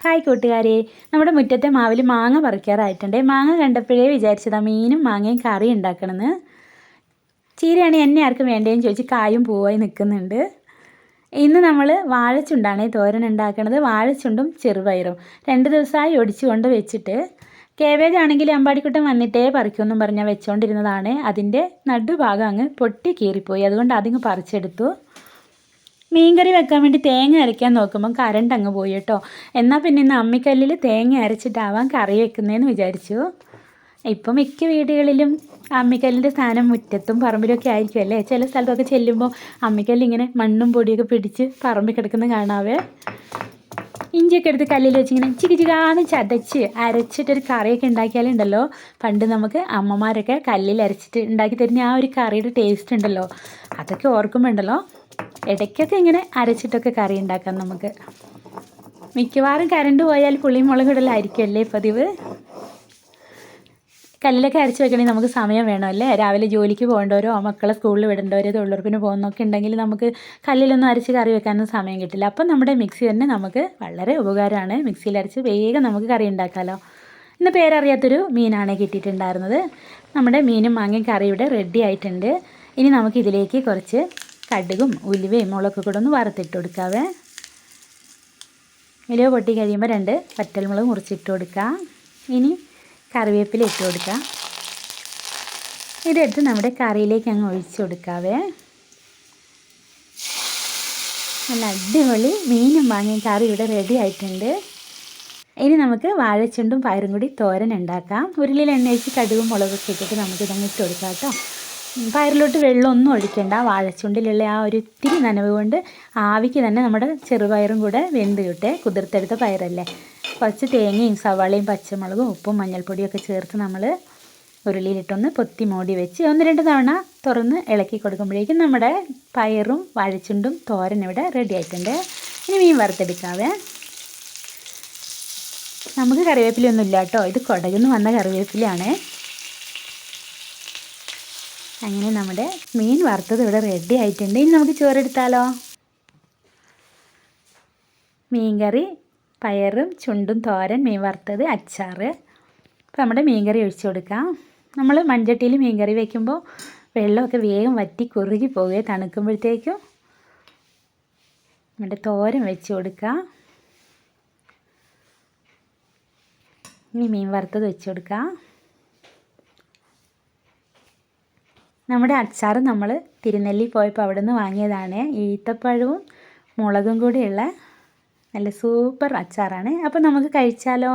Hi കൂട്ടുകാരെ. നമ്മുടെ മുറ്റത്തെ മാവിൽ മാങ്ങ പറിക്കാറായിട്ടുണ്ട്. മാങ്ങ കണ്ടപ്പോഴേ വിചാരിച്ചതാ മീനും മാങ്ങയും കറി ഉണ്ടാക്കണമെന്ന്. ചീരയാണ് എന്നെ ആർക്കും വേണ്ടതെന്ന് ചോദിച്ച് കായും പൂവായി നിൽക്കുന്നുണ്ട്. ഇന്ന് നമ്മൾ വാഴച്ചുണ്ടാണ് തോരൻ ഉണ്ടാക്കുന്നത് വാഴച്ചുണ്ടും ചെറുപയറും. രണ്ട് ദിവസമായി ഒടിച്ചുകൊണ്ട് വെച്ചിട്ട്. കേബേജ് ആണെങ്കിൽ അമ്പാടിക്കുട്ടൻ വന്നിട്ടേ പറിക്കുമെന്നും പറഞ്ഞാൽ വെച്ചുകൊണ്ടിരുന്നതാണ് അതിന്റെ നടുഭാഗം അങ്ങ് പൊട്ടി കീറിപ്പോയി. അതുകൊണ്ട് അതിങ്ങ് പറിച്ചെടുത്തു. മീൻകറി വെക്കാൻ വേണ്ടി തേങ്ങ അരയ്ക്കാൻ നോക്കുമ്പോൾ കറണ്ട് അങ്ങ് പോയി കേട്ടോ. എന്നാൽ പിന്നെ ഇന്ന് അമ്മിക്കല്ലിൽ തേങ്ങ അരച്ചിട്ടാവാം കറി വെക്കുന്നതെന്ന് വിചാരിച്ചു. ഇപ്പം മിക്ക വീടുകളിലും അമ്മിക്കല്ലിന്റെ സ്ഥാനം മുറ്റത്തും പറമ്പിലൊക്കെ ആയിരിക്കും അല്ലേ? ചില സ്ഥലത്തൊക്കെ ചെല്ലുമ്പോൾ അമ്മിക്കല്ല് ഇങ്ങനെ മണ്ണും പൊടിയൊക്കെ പിടിച്ച് പറമ്പിൽ കിടക്കുന്ന കാണാവേ. ഇഞ്ചിയൊക്കെ എടുത്ത് കല്ലിൽ വെച്ചിങ്ങനെ ചിക്ക് ചിക്കാന്ന് ചതച്ച് അരച്ചിട്ടൊരു കറിയൊക്കെ ഉണ്ടാക്കിയാലുണ്ടല്ലോ പണ്ട് നമുക്ക് അമ്മമാരൊക്കെ കല്ലിൽ അരച്ചിട്ട് ഉണ്ടാക്കി തരുന്ന ആ ഒരു കറിയുടെ ടേസ്റ്റ് ഉണ്ടല്ലോ. അതൊക്കെ ഓർക്കുമ്പോൾ ഉണ്ടല്ലോ. ഇടയ്ക്കൊക്കെ ഇങ്ങനെ അരച്ചിട്ടൊക്കെ കറി ഉണ്ടാക്കാം നമുക്ക്. മിക്കവാറും കരണ്ട് പോയാൽ പുളിയും മുളക് ഇടലായിരിക്കും അല്ലേ പതിവ്? കല്ലിലൊക്കെ അരച്ച് വെക്കണമെങ്കിൽ നമുക്ക് സമയം വേണമല്ലേ രാവിലെ ജോലിക്ക് പോകേണ്ടവരോ മക്കളെ സ്കൂളിൽ വിടേണ്ടവരോ തൊഴിലുറപ്പിന് പോകുന്നൊക്കെ ഉണ്ടെങ്കിൽ നമുക്ക് കല്ലിലൊന്നും അരച്ച് കറി വെക്കാനൊന്നും സമയം കിട്ടില്ല. അപ്പം നമ്മുടെ മിക്സി തന്നെ നമുക്ക് വളരെ ഉപകാരമാണ്. മിക്സിയിൽ അരച്ച് വേഗം നമുക്ക് കറി ഉണ്ടാക്കാമല്ലോ ഇന്ന് പേരറിയാത്തൊരു മീനാണ് കിട്ടിയിട്ടുണ്ടായിരുന്നത്. നമ്മുടെ മീനും മാങ്ങയും കറിയുടെ റെഡി ആയിട്ടുണ്ട്. ഇനി നമുക്കിതിലേക്ക് കുറച്ച് കടുകും ഉലുവയും മുളകൊക്കെ കൂടെ ഒന്ന് വറുത്തിട്ട് കൊടുക്കാവേ. ഉലുവ പൊട്ടി കഴിയുമ്പോൾ രണ്ട് വറ്റൽമുളക് മുറിച്ചിട്ട് കൊടുക്കാം. ഇനി കറിവേപ്പില ഇട്ട് കൊടുക്കാം. ഇതെടുത്ത് നമ്മുടെ കറിയിലേക്ക് അങ്ങ് ഒഴിച്ച് കൊടുക്കാവേ. നല്ല അടിപൊളി മീനും വാങ്ങിയ കറി ഇവിടെ റെഡി ആയിട്ടുണ്ട്. ഇനി നമുക്ക് വാഴച്ചുണ്ടും പയറും കൂടി തോരൻ ഉണ്ടാക്കാം. ഉരുളിയിൽ എണ്ണ ഒഴിച്ച് കടുകും മുളകൊക്കെ ഇട്ടിട്ട് നമുക്കിതങ്ങ് ഇട്ട് കൊടുക്കാം കേട്ടോ പയറിലോട്ട് വെള്ളമൊന്നും ഒഴിക്കേണ്ട. വാഴച്ചുണ്ടിലുള്ള ആ ഒരു ഇത്തിരി നനവ് കൊണ്ട് ആവിക്ക് തന്നെ നമ്മുടെ ചെറുപയറും കൂടെ വെന്ത് കിട്ടെ. കുതിർത്തെടുത്ത പയറല്ലേ. കുറച്ച് തേങ്ങയും സവാളയും പച്ചമുളകും ഉപ്പും മഞ്ഞൾപ്പൊടിയൊക്കെ ചേർത്ത് നമ്മൾ ഉരുളിയിലിട്ടൊന്ന് പൊത്തി മൂടി വെച്ച് ഒന്ന് രണ്ട് തവണ തുറന്ന് ഇളക്കി കൊടുക്കുമ്പോഴേക്കും നമ്മുടെ പയറും വാഴച്ചുണ്ടും തോരൻ ഇവിടെ റെഡി ആയിട്ടുണ്ട്. ഇനി മീൻ വറുത്തെടുക്കാവേ. നമുക്ക് കറിവേപ്പിലൊന്നും ഇല്ല കേട്ടോ. ഇത് കുടകുന്ന് വന്ന കറിവേപ്പിലയാണ്. അങ്ങനെ നമ്മുടെ മീൻ വറുത്തത് ഇവിടെ റെഡി ആയിട്ടുണ്ട്. ഇനി നമുക്ക് ചോറെടുത്താലോ മീൻകറി പയറും ചുണ്ടും തോരൻ മീൻ വറുത്തത് അച്ചാറ്. അപ്പോൾ നമ്മുടെ മീൻകറി ഒഴിച്ചു കൊടുക്കാം. നമ്മൾ മൺചട്ടിയിൽ മീൻകറി വയ്ക്കുമ്പോൾ വെള്ളമൊക്കെ വേഗം വറ്റി കുറുകി പോവുകയെ തണുക്കുമ്പോഴത്തേക്കും നമ്മുടെ തോരൻ വെച്ച് കൊടുക്കാം. ഇനി മീൻ വറുത്തത് വെച്ച് കൊടുക്കാം. നമ്മുടെ അച്ചാർ നമ്മൾ തിരുനെല്ലി പോയപ്പോൾ അവിടെ നിന്ന് വാങ്ങിയതാണ്. ഈത്തപ്പഴവും മുളകും കൂടിയുള്ള നല്ല സൂപ്പർ അച്ചാറാണ്. അപ്പോൾ നമുക്ക് കഴിച്ചാലോ?